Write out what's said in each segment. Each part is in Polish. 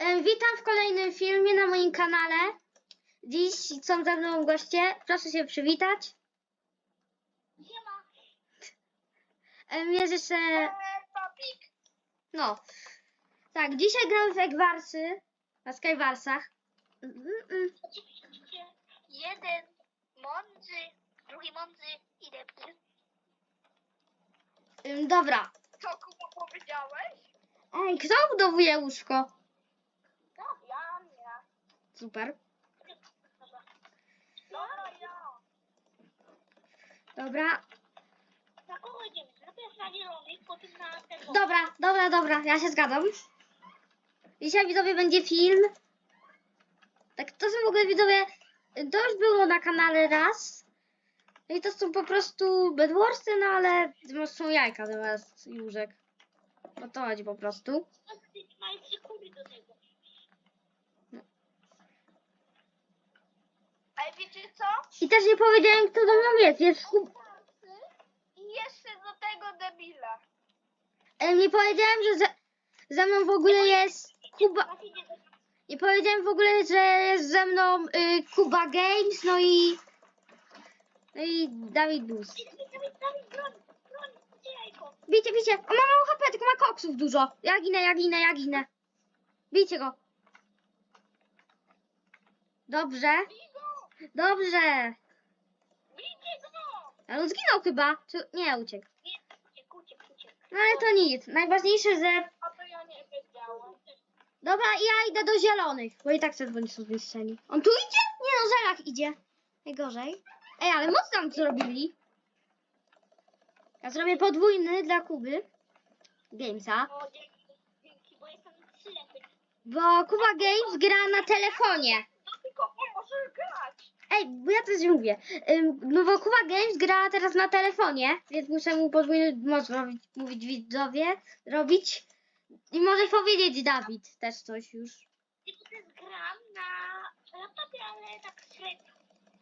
E, Witam w kolejnym filmie na moim kanale. Dziś są ze mną goście. Proszę się przywitać. Siema. Jest jeszcze... Papik. No. Tak, dzisiaj gramy w Eggwarsy. Na Skywarsach. Mm, mm. Oczywiście jeden mądry, drugi mądry i. Ym, Dobra. Co Kuba powiedziałeś? Ej, kto budowuje łóżko? Tak. Super. Dobra. Na kogo idziemy? Najpierw na zielonych, potem na tego. Dobra, dobra, dobra. Ja się zgadzam. Dzisiaj widzowie będzie film. Tak, to są w ogóle widzowie. To już było na kanale raz. No i to są po prostu bedwarsy, no ale to są jajka zamiast łóżek. O to chodzi po prostu. Ma jeszcze kury do tego. Ale wiecie co? I też nie powiedziałem, kto do mną jest. Jest Kub... I jeszcze do tego debila. E, Nie powiedziałem, że ze... ze mną w ogóle jest Kuba. Nie powiedziałem w ogóle, że jest ze mną y, Kuba Games, no i. No i Dawid jajko? Bijcie, bijcie! On ma mało HP, tylko ma koksów dużo. Ja ginę, ja ginę, ja ginę. Bijcie go. Dobrze! Dobrze. Bijcie go! Ale on zginął chyba. Czy... Nie, uciekł. Nie, uciekł, uciekł, uciekł. No ale to nic. Najważniejsze, że... To ja nie wiedziałam. Dobra, ja idę do zielonych, bo i tak chcę dzwonić są zniszczeni. On tu idzie? Nie no, Żelak idzie. Najgorzej. Ej, ale moc tam zrobili. Ja zrobię podwójny dla Kuby. Gamesa. O, dzięki, dzięki, bo jestem ślepy. Bo Kuba Games gra na telefonie. No tylko on może grać. Ej, bo ja coś mówię. Ym, No bo Kuba Games gra teraz na telefonie, więc muszę mu podwójny moc robić, mówić widzowie, robić. I może powiedzieć Dawid też coś już. I gram na laptopie, ale tak średnio.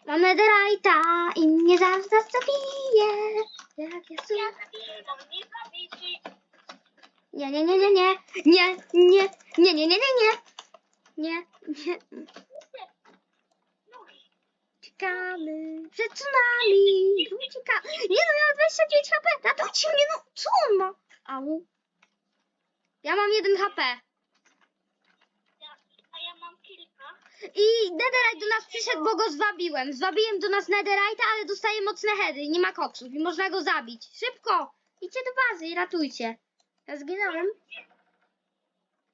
Mam netherite'a i mnie zaraz zabije. Jak ja Ja sobie... zabiję, no nie zabiję. Nie, nie, nie, nie, nie. Nie, nie, nie, nie, nie, nie, nie. Nie, nie. Uciekamy przed tsunami. Ucieka. Nie no, ja mam 25 HP. Ratujcie mnie, no. Co on ma? Au. Ja mam 1 HP. A ja mam kilka. I Netherite do nas przyszedł, bo go zwabiłem. Zwabiłem do nas Netherite, ale dostaje mocne heady i nie ma koksów i można go zabić. Szybko! Idźcie do bazy i ratujcie. Ja zginąłem.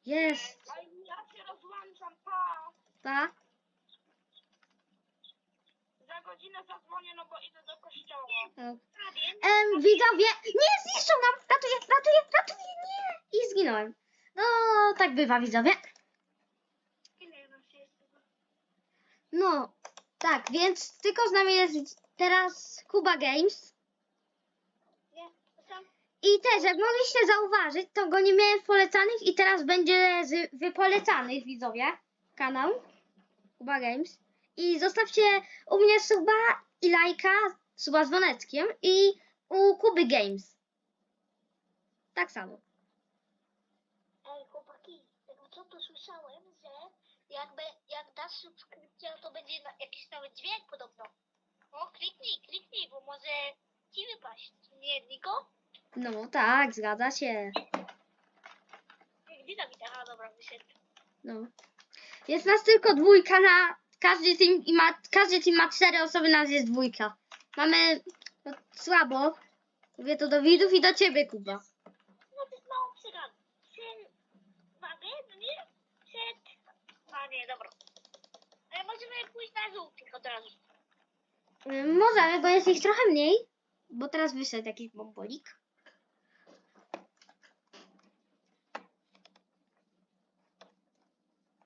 Jest. Ja się rozłączam, pa. Pa. Godzinę zadzwonię, no bo idę do kościoła. Prawie. Em, widzowie, nie, zniszczą nam! Ratuję, ratuję, ratuję, nie! I zginąłem. No, tak bywa, widzowie. Ile nas jest? No, tak, więc tylko z nami jest teraz Kuba Games. Nie, sam. I też, jak mogliście zauważyć, to go nie miałem w polecanych i teraz będzie z wypolecanych, widzowie, kanał Kuba Games. I zostawcie u mnie suba i lajka, suba z dzwoneckiem i u Kuby Games. Tak samo. Ej, chłopaki, tego co to słyszałem, że jakby jak dasz subskrypcję, to będzie na, jakiś nowy dźwięk podobno. O, kliknij, kliknij, bo może ci wypaść. Nie, Niko? No tak, zgadza się. Gdzie tam Aha, dobra, wyszedł. No. Jest nas tylko dwójka na. Każdy team, ma, każdy team ma cztery osoby, nas jest dwójka. Mamy no, słabo. Mówię to do widzów i do ciebie, Kuba. No to jest mało przegad. Przewagę, no nie? Przed... A nie, dobra. Ale możemy pójść na żółtych od razu. Możemy, bo jest ich trochę mniej. Bo teraz wyszedł jakiś bombolik.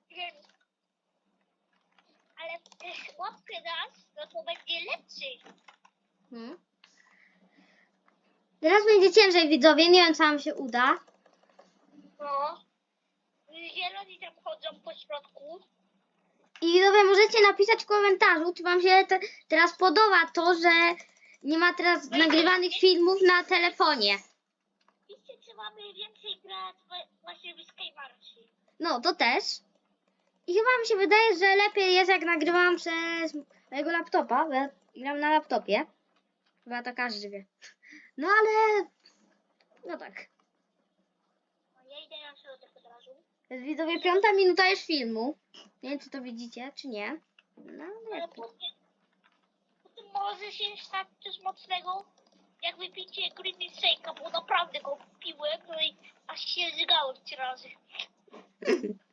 Wiem. Ale łapkę dasz, no to będzie lepszy. Hmm. Teraz będzie ciężej, widzowie. Nie wiem, co nam się uda. No. Zieloni tam chodzą po środku. I widzowie, możecie napisać w komentarzu, czy wam się te, teraz podoba to, że nie ma teraz nagrywanych filmów na telefonie. Piszcie, czy mamy więcej grać właśnie w Skywarsy. No, to też. I chyba mi się wydaje, że lepiej jest jak nagrywam przez mojego laptopa, bo ja gram na laptopie. Chyba to każdy wie. No ale... No tak. Ja idę na środek od razu. Jest widzowie piąta minuta już filmu. Nie wiem czy to widzicie, czy nie. No Ale ale... potem, potem może się stać coś mocnego, jak wypicie Green Shake'a, bo naprawdę go piłem, no i aż się zygałem trzy razy.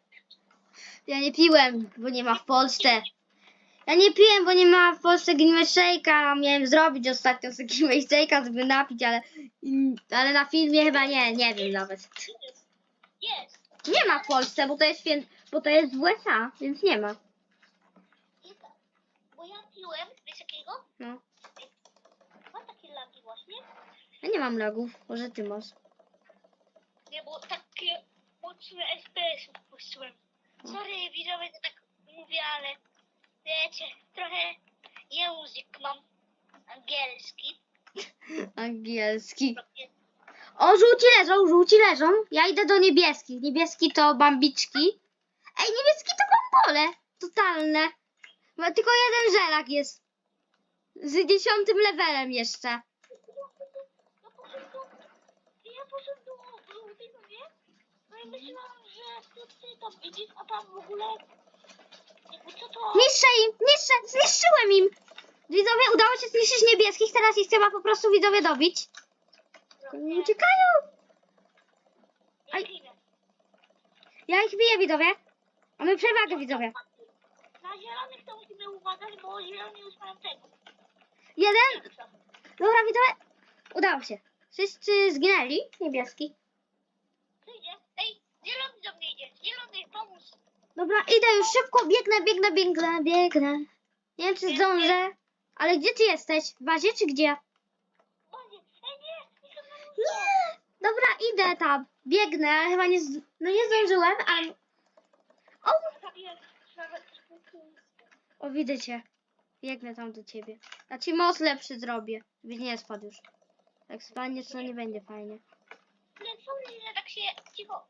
Ja nie piłem, bo nie ma w Polsce. Ja nie piłem, bo nie ma w Polsce Green Shake'a. Miałem zrobić ostatnio sobie Green Shake'a, żeby napić, ale, ale na filmie chyba nie, nie wiem nawet. Jest! Nie ma w Polsce, bo to jest bo to jest w USA, więc nie ma. Bo ja piłem, wiesz jakiego? No. Mam takie lagi właśnie. Ja nie mam logów, może ty masz. Nie, bo takie mocne SPS wpuściłem. Sorry, widzowie, że tak mówię, ale wiecie, trochę język mam angielski. Angielski. O, żółci leżą, żółci leżą. Ja idę do niebieskich. Niebieski to bambiczki. Ej, niebieski to bambole. Totalne. Ma tylko jeden żelak jest. Z dziesiątym levelem jeszcze. Ja poszedłem do... Ja poszedłem do żółtego, nie? No i myślałam, że ty tam widzisz, a tam w ogóle... Jakby co to... Niszczę im, niszczę, zniszczyłem im. Widzowie, udało się zniszczyć niebieskich, teraz ich trzeba po prostu widzowie dobić. Oni uciekają. Ja ginę. Ja ich biję, widzowie. Mamy przewagę, widzowie. Na zielonych to musimy uważać, bo zieloni już mają tego. Jeden. Dobra, widzowie. Udało się. Wszyscy zginęli. Niebieski. Co idzie? Ej, zielony do mnie idzie. Zielony, pomóż. Dobra, idę już szybko, biegnę, biegnę, biegnę, biegnę. Nie wiem, czy zdążę. Ale gdzie ty jesteś? W bazie, czy gdzie? Boże, ej nie, nie mnie. Nie! Dobra, idę tam. Biegnę, ale chyba nie, z... no nie zdążyłem, ale... O, Zabiję nawet o, widzę cię. Biegnę tam do ciebie. Ja ci most lepszy zrobię, żeby nie spadł już. Jak spadniesz, to nie będzie fajnie. Nie, sorry, że tak się cicho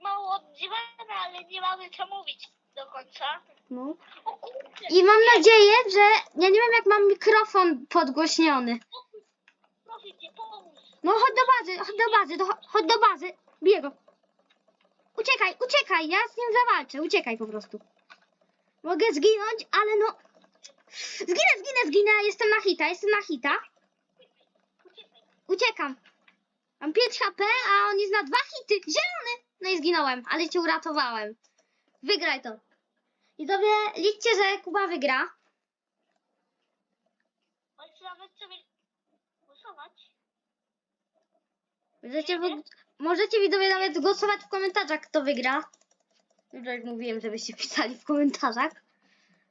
mało odzywamy, ale nie mamy co mówić do końca. No. O I mam nadzieję, że... Ja nie wiem, jak mam mikrofon podgłośniony. proszę cię, pomóż. No chodź do bazy, chodź do bazy, do, chodź do bazy. Biję go. Uciekaj, uciekaj, ja z nim zawalczę, uciekaj po prostu. Mogę zginąć, ale no... Zginę, zginę, zginę, jestem na hita, jestem na hita. Uciekaj. Uciekam. Mam 5 HP, a on jest na dwa hity. Zielony! No i zginąłem, ale cię uratowałem. Wygraj to. I tobie liczcie, że Kuba wygra. Możesz nawet sobie głosować. Możecie, w, możecie widzowie nawet głosować w komentarzach, kto wygra. Już jak mówiłem, żebyście pisali w komentarzach.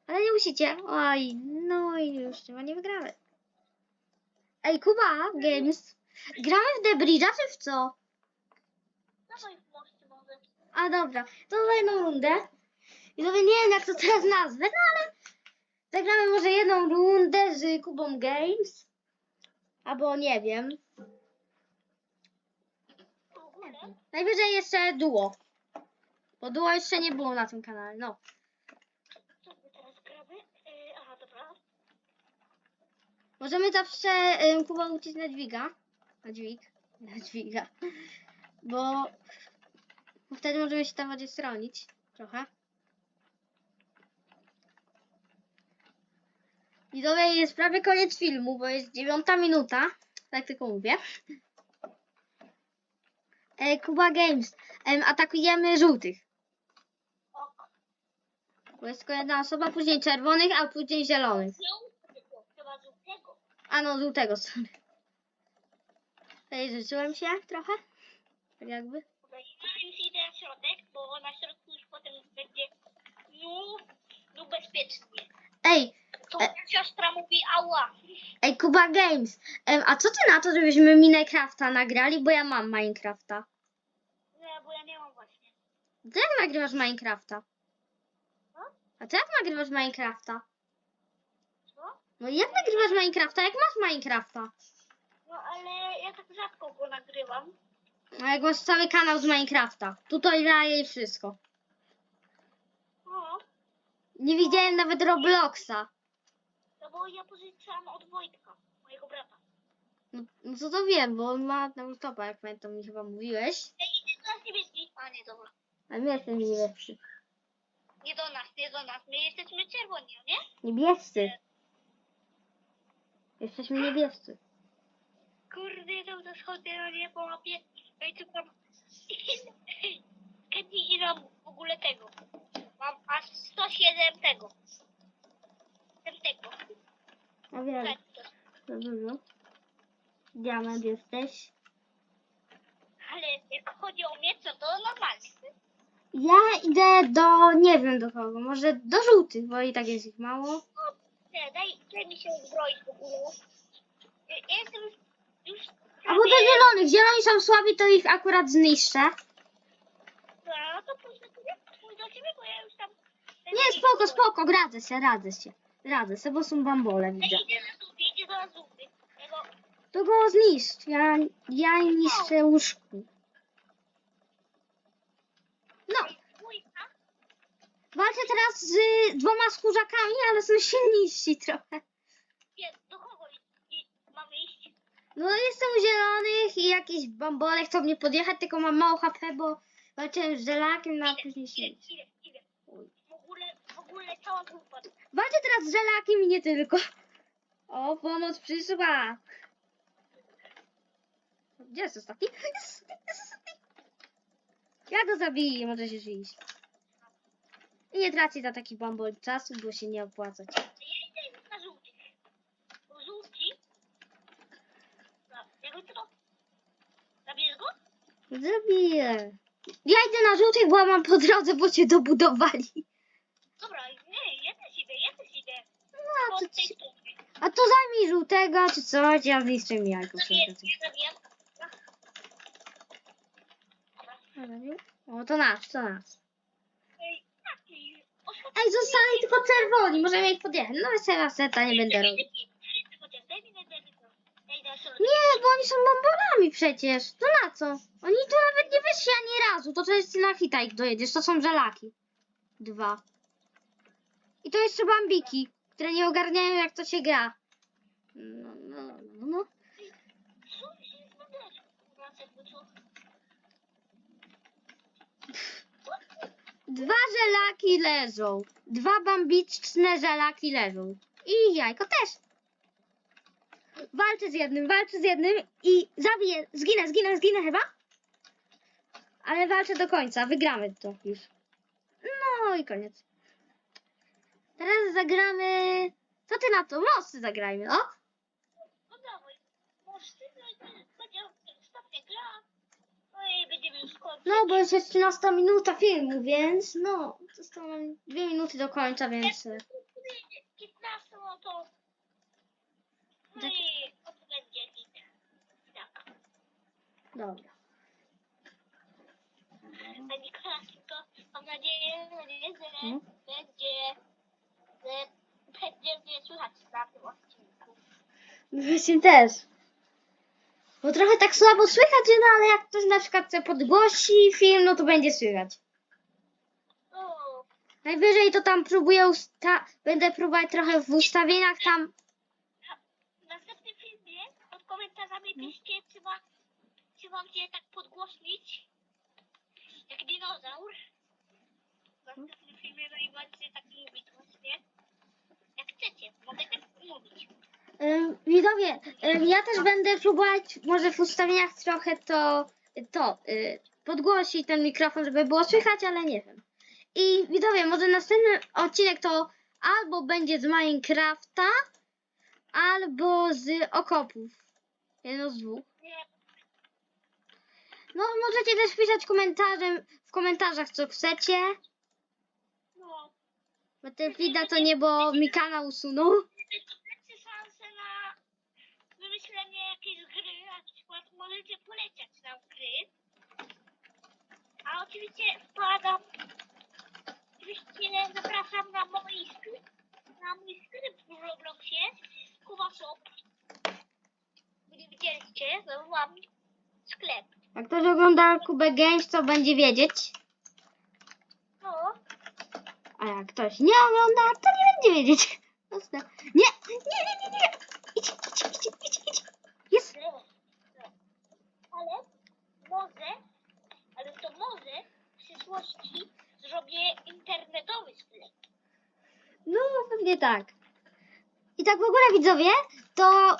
Ale nie musicie. Oj, no i już chyba nie wygramy. Ej, Kuba Games. Gramy w The Bridge'a, czy w co? Dawaj. A dobra, to za jedną rundę. Widzowie, nie wiem jak to teraz nazwę, no ale zagramy może jedną rundę z Kubą Games. Albo nie wiem. Najwyżej jeszcze duo. Bo duo jeszcze nie było na tym kanale, no. Co my teraz gramy? Yy, aha, dobra. Możemy zawsze ym, Kuba uciec na dźwiga. Na dźwig. Na dźwiga. Bo, bo wtedy możemy się tam bardziej stronić. Trochę. Widzowie, jest prawie koniec filmu, bo jest dziewiąta minuta. Tak tylko mówię. E, Kuba Games. Em, atakujemy żółtych. Bo jest tylko jedna osoba, później czerwonych, a później zielonych. A no, żółtego sorry. Tutaj życzyłem się trochę. Tak jakby. Środek, bo na środku już potem będzie no, no bezpiecznie. Ej, To E- siostra mówi ała. ej, Kuba Games. Em, a co ty na to, żebyśmy Minecrafta nagrali? Bo ja mam Minecrafta. Nie, bo ja nie mam właśnie. To jak nagrywasz Minecrafta? Co? A co jak nagrywasz Minecrafta? Co? No jak nagrywasz Minecrafta? Jak masz Minecrafta? No ale ja tak rzadko go nagrywam. Jak masz cały kanał z Minecrafta? Tutoriale i wszystko. No, Nie widziałem nawet Robloxa. No bo ja pożyczałam od Wojtka, mojego brata. No, no co to wiem, bo on ma na laptopa, jak pamiętam, mi chyba mówiłeś. Ej, idzie do nas niebieski. A nie, dobra. A my jesteśmy niebiescy. Nie do nas, nie do nas. My jesteśmy czerwoni, no nie? Niebiescy. Jesteśmy niebiescy. Kurde, to to schodzę na nie po mapie. Ej, tu tam... Kiedy ile mam w ogóle tego? Mam aż 107 tego. Tego. A wiem, to dużo. Diament jesteś. Ale jak chodzi o mnie, co to normalnie. Ja idę do, nie wiem do kogo, może do żółtych, bo i tak jest ich mało. O, nie, daj, daj mi się uzbroić w ogóle. Ja jestem już... już A bo do zielonych, zieloni są słabi, to ich akurat zniszczę. No to ciebie, pójdź do ciebie, bo ja już tam... Nie, spoko, spoko, radzę się, radzę się. Radzę się, bo są bambole, widzę. Ej, idzie na zupy, idzie zupy. Jego... To go zniszcz, ja, ja niszczę łóżku. No, walczę teraz z dwoma skórzakami, ale są silniejsi trochę. Nie, do kogo i, i mamy iść? No jestem u zielonych i jakiś bambole chcą mnie podjechać, tylko mam mało HP, bo walczyłem z żelakiem, no a później się... Ile, ile, ile? W ogóle, w ogóle cała grupa. Walczę teraz z żelakiem i nie tylko. O, pomoc przyszła. Gdzie jest ostatni? Jest, jest ostatni. Ja go zabiję, możesz już iść. I nie traci za taki bambol czasu, bo się nie opłaca. Ja idę na żółtych. Bo żółci... Zabierz go? Zabiję. Ja idę na żółtych, bo mam po drodze, bo cię dobudowali. Dobra, nie, ja też idę, ja też idę. No, Od to tej ci... strony. A to zajmij żółtego, czy coś, ja zniszczę mi jajko. Zabiję, ja zabijam. O, to nasz, to nasz. Ej, taki... Ej, zostali tylko czerwoni, możemy ich podjechać. No weź seta, nie będę robił. Nie, bo oni są bombolami przecież. To na co? Oni tu nawet nie wyszli ani razu. To to jest na hita ich dojedziesz. To są żelaki. Dwa. I to jeszcze bambiki, które nie ogarniają jak to się gra. No, no, no, no. Dwa żelaki leżą. Dwa bambiczne żelaki leżą. I jajko też. Walczę z jednym, walczę z jednym i zabiję. Zginę, zginę, zginę chyba. Ale walczę do końca. Wygramy to już. No i koniec. Teraz zagramy... Co ty na to? Mosty zagrajmy, o? No dawaj, może ty będzie ostatnia gra. No i będziemy już kończyć. No, bo jest 13 minuta filmu, więc no, zostało nam dwie minuty do końca, więc... e, 15 no to... No Tak. i to będzie git. Tak. Dobra. Pani Klasyko, mam nadzieję, że Mhm. będzie... że będzie mnie słychać na tym odcinku. No Właśnie też. Bo trochę tak słabo słychać, no ale jak ktoś na przykład chce podgłosi film, no to będzie słychać. Najwyżej to tam próbuję usta- będę próbować trochę w ustawieniach tam. w następnym filmie pod ma, czy mam cię tak podgłośnić jak dinozaur. W następnym filmie no i macie tak mówić właśnie. Jak chcecie, mogę tak mówić. Ym, Widzowie, ym, ja też będę próbować może w ustawieniach trochę to, to y, podgłosić ten mikrofon, żeby było słychać, ale nie wiem. I widzowie, może następny odcinek to albo będzie z Minecrafta, albo z okopów. Jedno z dwóch. No, możecie też pisać komentarzem, w komentarzach, co chcecie. no. Battlefielda to nie, bo mi kanał usunął. Macie szansę na wymyślenie jakiejś gry, na przykład możecie poleciać nam gry. A oczywiście wkładam, oczywiście zapraszam na mój skrypt, na mój skrypt w Robloxie, Kuba Shop. Mam sklep. Jak ktoś ogląda Kubę Games, to będzie wiedzieć. No, A jak ktoś nie ogląda, to nie będzie wiedzieć. Proste. Nie, nie, nie, nie, nie. Idź, idź, idź, idź, idź. Jest. Ale może, ale to może w przyszłości zrobię internetowy sklep. No, pewnie tak. I tak w ogóle widzowie, to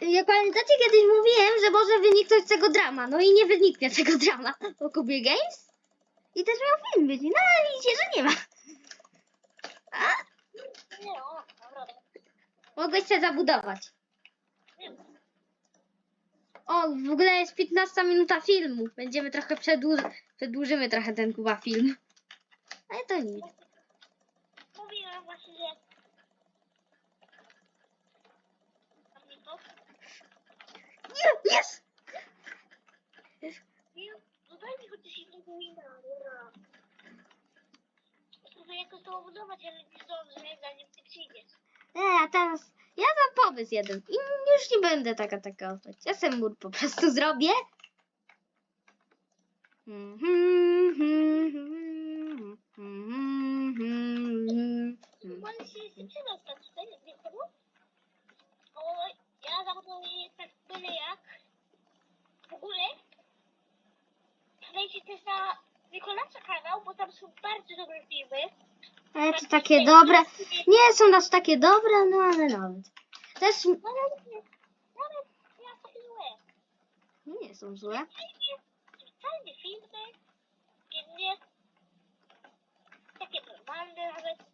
jak pamiętacie, kiedyś mówiłem, że może wyniknąć z tego drama. No i nie wyniknie tego drama o Kubie Games. I też miał film być. No ale widzicie, że nie ma. A? Nie, o, dobra. Mogłeś się zabudować. O, w ogóle jest 15 minuta filmu. Będziemy trochę przedłużyć. Przedłużymy trochę ten Kuba film. Ale to nic. Mówiłam właśnie, że... Tam nie to? Nie, Jest! Nie, no chociaż jednego wina, dobra. Spróbuję jakoś to obudować, ale nie zdążę, zanim ty przyjdziesz. E, a teraz ja dam pomysł jeden. I już nie będę tak atakować. Ja ten mur po prostu zrobię. Chyba się jeszcze przydostać tutaj, wiesz czemu? O, ja zabuduję tak byle jak. W ogóle wejdzie też na Kanał, bo tam są bardzo dobre filmy. Ale to takie dobre. Nie są aż takie dobre, no ale nawet. Też No nawet aż takie złe. nie są złe. Fajnie, fajne filmy, inne, takie normalne nawet.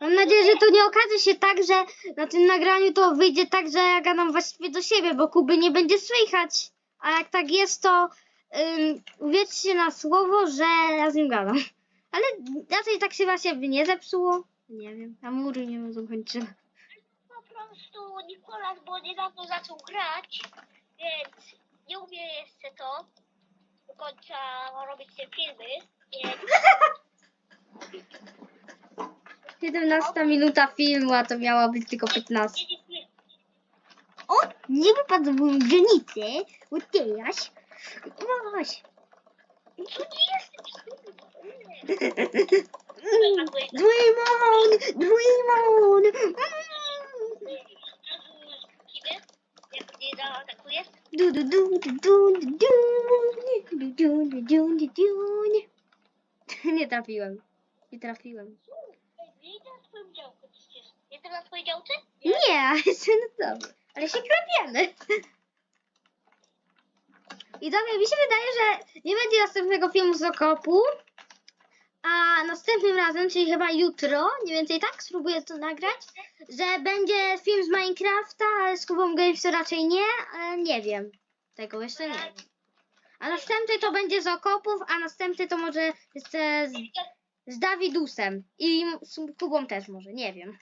Mam nadzieję, że to nie okaże się tak, że na tym nagraniu to wyjdzie tak, że ja gadam właściwie do siebie, bo Kuby nie będzie słychać. A jak tak jest, to uwierzcie na słowo, że ja z nim gadam. Ale raczej tak się właśnie by nie zepsuło. Nie wiem, a mury nie będą kończyły. Po prostu Nikolas, bo niedawno zaczął grać, więc nie umie jeszcze to do końca robić te filmy, więc 17 minuta filmu, a to miała być tylko 15. nie, nie, nie. O, nie wypadł w moją granicę. O teraz. Jest Dream on! Dream on! Du du du du du du du du du du Nie trafiłem. Nie trafiłem. Nie, jestem na tobie. Ale się krapiemy. I dobrze, mi się wydaje, że nie będzie następnego filmu z okopu. A następnym razem, czyli chyba jutro, mniej więcej tak, spróbuję to nagrać, że będzie film z Minecrafta, ale z Kubą Games to raczej nie, ale nie wiem. Tego jeszcze nie wiem. A następny to będzie z okopów, a następny to może z, z Dawidusem. I z Kubą też może, nie wiem.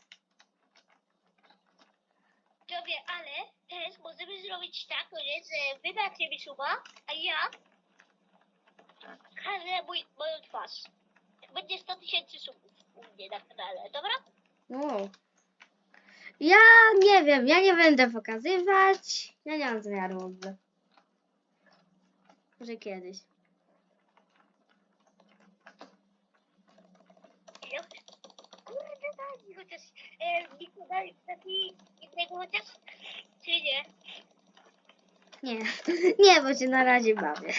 Tobie, ale też możemy zrobić tak, że- że wy dacie mi suba, a ja każę mój, moją twarz. Będzie 100 tysięcy subów u mnie na kanale, dobra? O. Ja nie wiem, ja nie będę pokazywać. Ja nie mam zamiaru w ogóle. Może kiedyś. Kurde, daj mi chociaż, e, Niko, daj taki innego chociaż, czy nie? Nie, nie, bo się na razie bawię.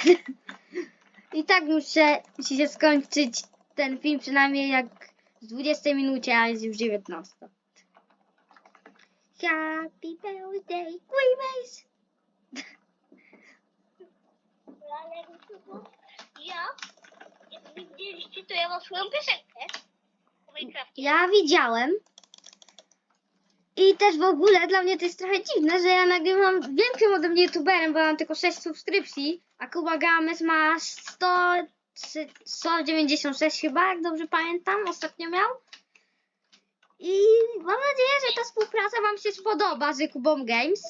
I tak muszę, musi się skończyć ten film przynajmniej jak z 20 minucie, a jest już 19. Happy birthday, Queemace! Ale ja, jak widzieliście, to ja mam swoją piosenkę w. Ja widziałem. I też w ogóle dla mnie to jest trochę dziwne, że ja nagrywam większym ode mnie youtuberem, bo mam tylko 6 subskrypcji, a Kuba Games ma 100, 196 chyba, jak dobrze pamiętam, ostatnio miał. I mam nadzieję, że ta współpraca Wam się spodoba z Kubą Games.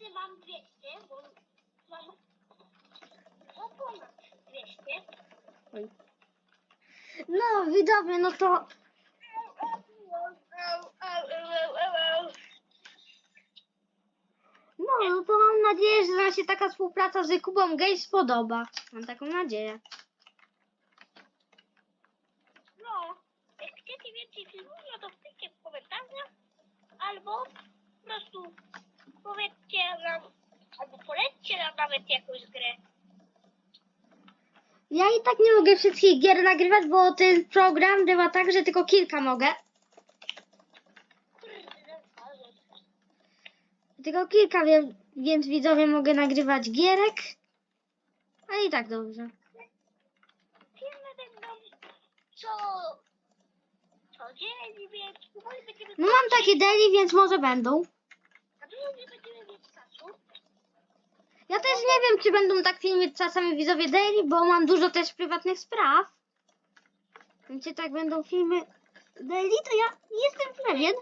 Że mam 200, bo mam ponad 200. No, widzowie, no to no, no to mam nadzieję, że nam się taka współpraca z Kubą Games spodoba. Mam taką nadzieję. więcej filmów, no to wpiszcie w komentarzach, albo po prostu powiedzcie nam, albo polećcie nam nawet jakąś grę. Ja i tak nie mogę wszystkich gier nagrywać, bo ten program działa tak, że tylko kilka mogę. Kurde, ale- Tylko kilka, więc widzowie mogę nagrywać gierek. A i tak dobrze. Co... co dzień, więc. No mam takie daily, więc może będą. Ja też nie wiem, czy będą tak filmy czasami widzowie daily, bo mam dużo też prywatnych spraw. Więc czy tak będą filmy daily, to ja nie jestem pewien.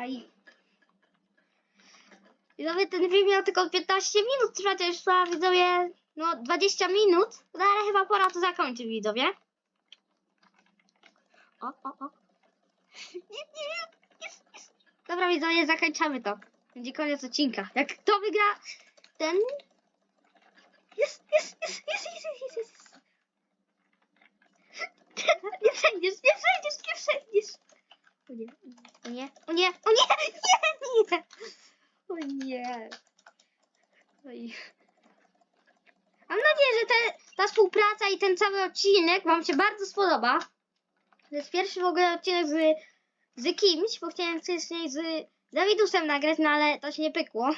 A i... Widzowie, ten film miał tylko 15 minut trwać, już trwa widzowie, no 20 minut. No ale chyba pora to zakończyć, widzowie. O, o, o. Nie, nie, jest, jest. Dobra, widzowie, zakończamy to. Będzie koniec odcinka. Jak kto wygra, ten... Jest, jest, jest, jest, jest, jest, jest, jest. Nie przejdziesz, nie przejdziesz, nie przejdziesz. O nie, o nie, o nie, o nie, nie, nie. O nie. Oj. Mam nadzieję, że te, ta współpraca i ten cały odcinek Wam się bardzo spodoba. To jest pierwszy w ogóle odcinek z, z kimś, bo chciałem wcześniej z Dawidusem nagrać, no ale to się nie pykło.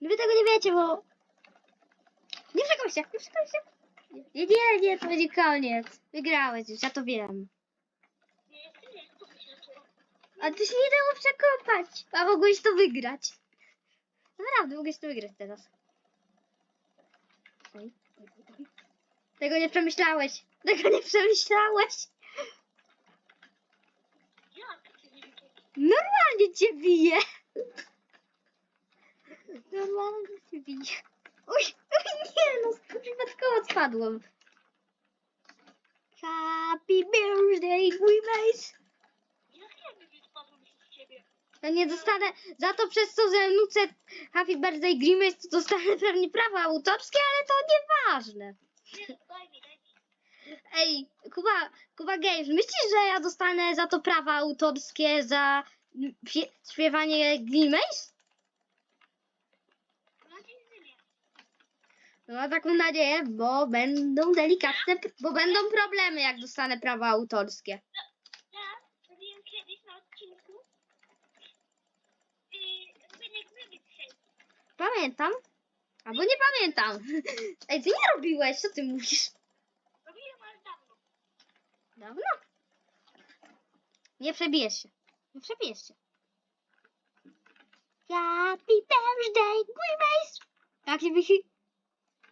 No Wy tego nie wiecie, bo... Nie przekończcie, nie przekończcie. Nie, nie, nie, to będzie koniec. Wygrałeś już, ja to wiem. Nie, nie, nie, to się zaczęło. A to się nie dało przekopać. A mogłeś to wygrać. Naprawdę, mogłeś to wygrać teraz. Oj, oj, oj, oj. Tego nie przemyślałeś. Tego nie przemyślałeś. Normalnie cię bije. Normalnie cię bije. Uj, uj, nie no, przypadkowo spadłem. Happy birthday, mój mate. Ja wiem, że spadłem z ciebie. Ja nie dostanę, za to przez to, że nucę Happy Birthday Grimace, to dostanę pewnie prawa autorskie, ale to nieważne. Ej, Kuba, Kuba Games, myślisz, że ja dostanę za to prawa autorskie za pie- śpiewanie Grimace? No mam taką nadzieję, bo będą delikatne, bo będą problemy, jak dostanę prawa autorskie. Ja robiłem kiedyś na odcinku yy, rynek ryby dzisiaj. Pamiętam. Albo nie pamiętam. Ej, ty nie robiłeś, co ty mówisz? Robiłem, ale dawno. Dawno? Nie przebijesz się. Nie przebijesz się. Happy birthday, Grimace! Jaki wichy...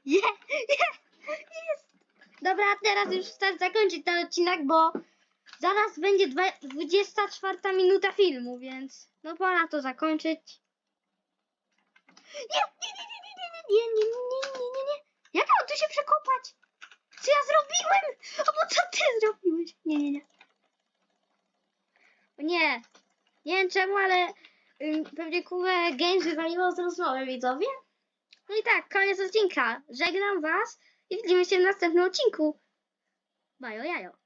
Je, je, jest! Dobra, teraz już chcę zakończyć ten odcinek, bo zaraz będzie dwa- 24 minuta filmu, więc no pora to zakończyć. Nie, nie, nie, nie, nie, nie, nie, nie, nie, nie, nie, nie. Jak mam tu się przekopać? Co ja zrobiłem? Albo co ty zrobiłeś? Nie, nie, nie. O nie. Nie wiem czemu, ale pewnie Kubę Games wywaliło z rozmowy, widzowie. No i tak, koniec odcinka. Żegnam was i widzimy się w następnym odcinku. Bajo jajo.